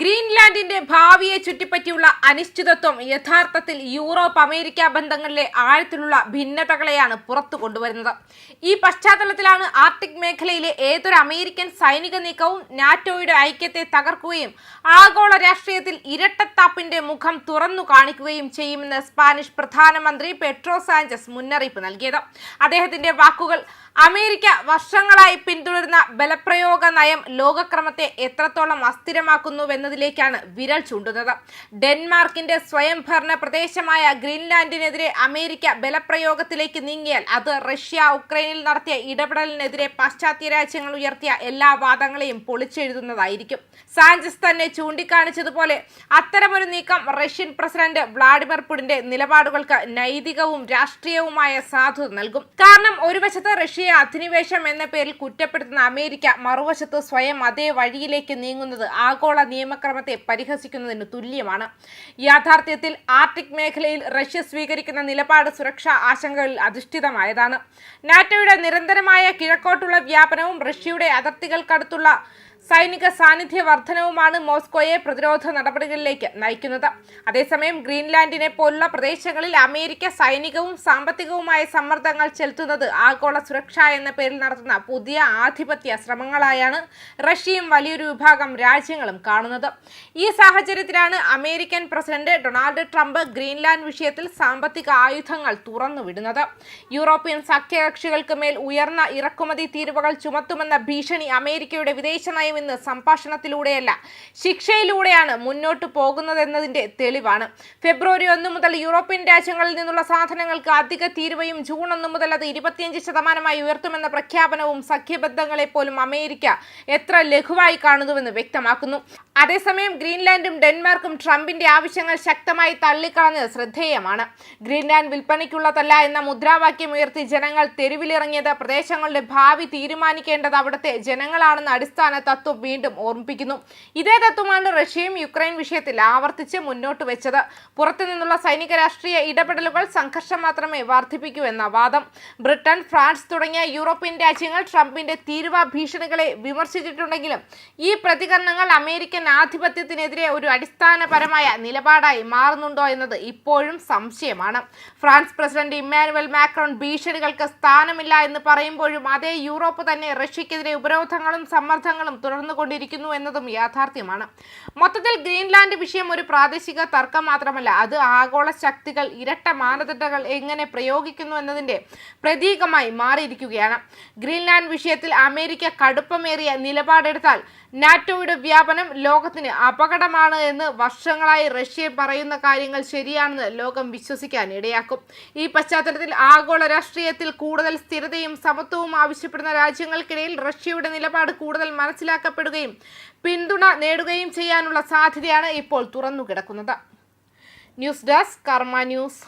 Greenland. ഗ്രീൻലാൻഡിന്റെ ഭാവിയെ ചുറ്റിപ്പറ്റിയുള്ള അനിശ്ചിതത്വം യഥാർത്ഥത്തിൽ യൂറോപ്പ് അമേരിക്ക ബന്ധങ്ങളിലെ ആഴത്തിലുള്ള ഭിന്നതകളെയാണ് പുറത്തു കൊണ്ടുവരുന്നത്. ഈ പശ്ചാത്തലത്തിലാണ് ആർട്ടിക് മേഖലയിലെ ഏതൊരു അമേരിക്കൻ സൈനിക നീക്കവും നാറ്റോയുടെ ഐക്യത്തെ തകർക്കുകയും ആഗോള രാഷ്ട്രീയത്തിൽ ഇരട്ടത്താപ്പിന്റെ മുഖം തുറന്നു കാണിക്കുകയും ചെയ്യുമെന്ന് സ്പാനിഷ് പ്രധാനമന്ത്രി പെട്രോ സാഞ്ചസ് മുന്നറിയിപ്പ് നൽകിയത്. അദ്ദേഹത്തിന്റെ വാക്കുകൾ അമേരിക്ക വർഷങ്ങളായി പിന്തുടരുന്ന ബലപ്രയോഗ നയം ലോകക്രമത്തെ എത്രത്തോളം അസ്ഥിരമാക്കുന്നുവെന്നതിലേക്കാണ് വിരൽ ചൂണ്ടുന്നത്. ഡെൻമാർക്കിന്റെ സ്വയംഭരണ പ്രദേശമായ ഗ്രീൻലാൻഡിനെതിരെ അമേരിക്ക ബലപ്രയോഗത്തിലേക്ക് നീങ്ങിയാൽ അത് റഷ്യ ഉക്രൈനിൽ നടത്തിയ ഇടപെടലിനെതിരെ പാശ്ചാത്യ രാജ്യങ്ങൾ ഉയർത്തിയ എല്ലാ വാദങ്ങളെയും പൊളിച്ചെഴുതുന്നതായിരിക്കും. സാഞ്ചസ് തന്നെ ചൂണ്ടിക്കാണിച്ചതുപോലെ അത്തരമൊരു നീക്കം റഷ്യൻ പ്രസിഡന്റ് വ്ളാഡിമിർ പുടിന്റെ നിലപാടുകൾക്ക് നൈതികവും രാഷ്ട്രീയവുമായ സാധുത നൽകും. കാരണം ഒരു വശത്ത് റഷ്യയെ അധിനിവേശം എന്ന പേരിൽ കുറ്റപ്പെടുത്തുന്ന അമേരിക്ക മറുവശത്ത് സ്വയം അതേ വഴിയിലേക്ക് നീങ്ങുന്നത് ആഗോള നിയമക്രമത്തെ പരിഹസിക്കുന്നതിന് തുല്യമാണ്. യാഥാർത്ഥ്യത്തിൽ ആർട്ടിക് മേഖലയിൽ റഷ്യ സ്വീകരിക്കുന്ന നിലപാട് സുരക്ഷാ ആശങ്കകളിൽ അധിഷ്ഠിതമായതാണ്. നാറ്റോയുടെ നിരന്തരമായ കിഴക്കോട്ടുള്ള വ്യാപനവും റഷ്യയുടെ അതിർത്തികൾക്കടുത്തുള്ള സൈനിക സാന്നിധ്യ വർധനവുമാണ് മോസ്കോയെ പ്രതിരോധ നടപടികളിലേക്ക് നയിക്കുന്നത്. അതേസമയം ഗ്രീൻലാൻഡിനെ പോലുള്ള പ്രദേശങ്ങളിൽ അമേരിക്ക സൈനികവും സാമ്പത്തികവുമായ സമ്മർദ്ദങ്ങൾ ചെലുത്തുന്നത് ആഗോള സുരക്ഷ എന്ന പേരിൽ നടത്തുന്ന പുതിയ ആധിപത്യ ശ്രമങ്ങളായാണ് റഷ്യയും വലിയൊരു വിഭാഗം രാജ്യങ്ങളും കാണുന്നത്. ഈ സാഹചര്യത്തിലാണ് American president Donald Trump Greenland വിഷയത്തിൽ സാമ്പത്തിക ആയുധങ്ങൾ തുറന്നുവിടുന്നത്. യൂറോപ്യൻ സഖ്യകക്ഷികൾക്ക് മേൽ ഉയർന്ന ഇറക്കുമതി തീരുവകൾ ചുമത്തുമെന്ന ഭീഷണി അമേരിക്കയുടെ വിദേശ നയം ഇന്ന് സംഭാഷണത്തിലൂടെയല്ല ശിക്ഷയിലൂടെയാണ് മുന്നോട്ട് പോകുന്നതെന്നതിന്റെ തെളിവാണ്. ഫെബ്രുവരി ഒന്ന് മുതൽ യൂറോപ്യൻ രാജ്യങ്ങളിൽ നിന്നുള്ള സാധനങ്ങൾക്ക് അധിക തീരുവയും ജൂൺ ഒന്ന് മുതൽ അത് ഇരുപത്തിയഞ്ച് ശതമാനമായി ഉയർത്തുമെന്ന പ്രഖ്യാപനവും സഖ്യബന്ധങ്ങളെ പോലും അമേരിക്ക എത്ര ലഘുവായി കാണുന്നുവെന്ന് വ്യക്തമാക്കുന്നു. അതേസമയം ഗ്രീൻലാൻഡും ഡെൻമാർക്കും ട്രംപിന്റെ ആവശ്യങ്ങൾ ശക്തമായി തള്ളിക്കളഞ്ഞത് ശ്രദ്ധേയമാണ്. ഗ്രീൻലാൻഡ് വിൽപ്പനയ്ക്കുള്ളതല്ല എന്ന മുദ്രാവാക്യം ഉയർത്തി ജനങ്ങൾ തെരുവിലിറങ്ങിയത് പ്രദേശങ്ങളുടെ ഭാവി തീരുമാനിക്കേണ്ടത് അവിടുത്തെ ജനങ്ങളാണെന്ന അടിസ്ഥാന തത്വം വീണ്ടും ഓർമ്മിപ്പിക്കുന്നു. ഇതേ തത്വമാണ് റഷ്യയും യുക്രൈൻ വിഷയത്തിൽ ആവർത്തിച്ച് മുന്നോട്ട് വെച്ചത്. പുറത്തു നിന്നുള്ള സൈനിക രാഷ്ട്രീയ ഇടപെടലുകൾ സംഘർഷം മാത്രമേ വർദ്ധിപ്പിക്കൂ എന്ന വാദം. ബ്രിട്ടൻ ഫ്രാൻസ് തുടങ്ങിയ യൂറോപ്യൻ രാജ്യങ്ങൾ ട്രംപിന്റെ തീരുവ ഭീഷണികളെ വിമർശിച്ചിട്ടുണ്ടെങ്കിലും ഈ പ്രതികരണങ്ങൾ അമേരിക്കൻ ആധിപത്യത്തിനെതിരെ ഒരു അടിസ്ഥാനപരമായ നിലപാടായി മാറുന്നുണ്ടോ എന്നത് ഇപ്പോഴും സംശയമാണ്. ഫ്രാൻസ് പ്രസിഡന്റ് ഇമ്മാനുവൽ മാക്രോൺ ഭീഷണികൾക്ക് സ്ഥാനമില്ല എന്ന് പറയുമ്പോഴും അതേ യൂറോപ്പ് തന്നെ റഷ്യക്കെതിരെ ഉപരോധങ്ങളും സമ്മർദ്ദങ്ങളും തുടർന്നുകൊണ്ടിരിക്കുന്നു എന്നതും യാഥാർത്ഥ്യമാണ്. മൊത്തത്തിൽ ഗ്രീൻലാൻഡ് വിഷയം ഒരു പ്രാദേശിക തർക്കം മാത്രമല്ല അത് ആഗോള ശക്തികൾ ഇരട്ട മാനദണ്ഡങ്ങൾ എങ്ങനെ പ്രയോഗിക്കുന്നു എന്നതിന്റെ പ്രതീകമായി മാറിയിരിക്കുകയാണ്. ഗ്രീൻലാൻഡ് വിഷയത്തിൽ അമേരിക്ക കടുപ്പമേറിയ നിലപാടെടുത്താൽ നാറ്റോയുടെ വ്യാപനം ലോകത്തിന് അപകടമാണ് എന്ന് വർഷങ്ങളായി റഷ്യ പറയുന്ന കാര്യങ്ങൾ ശരിയാണെന്ന് ലോകം വിശ്വസിക്കാൻ ഇടയാക്കും ഈ പശ്ചാത്തലത്തിൽ ആഗോള രാഷ്ട്രീയത്തിൽ കൂടുതൽ സ്ഥിരതയും സമത്വവും ആവശ്യപ്പെടുന്ന രാജ്യങ്ങൾക്കിടയിൽ റഷ്യയുടെ നിലപാട് കൂടുതൽ മനസ്സിലാക്കപ്പെടുകയും പിന്തുണ നേടുകയും ചെയ്യാനുള്ള സാധ്യതയാണ് ഇപ്പോൾ തുറന്നു കിടക്കുന്നത് ന്യൂസ് ഡെസ്ക് കർമ്മ ന്യൂസ്.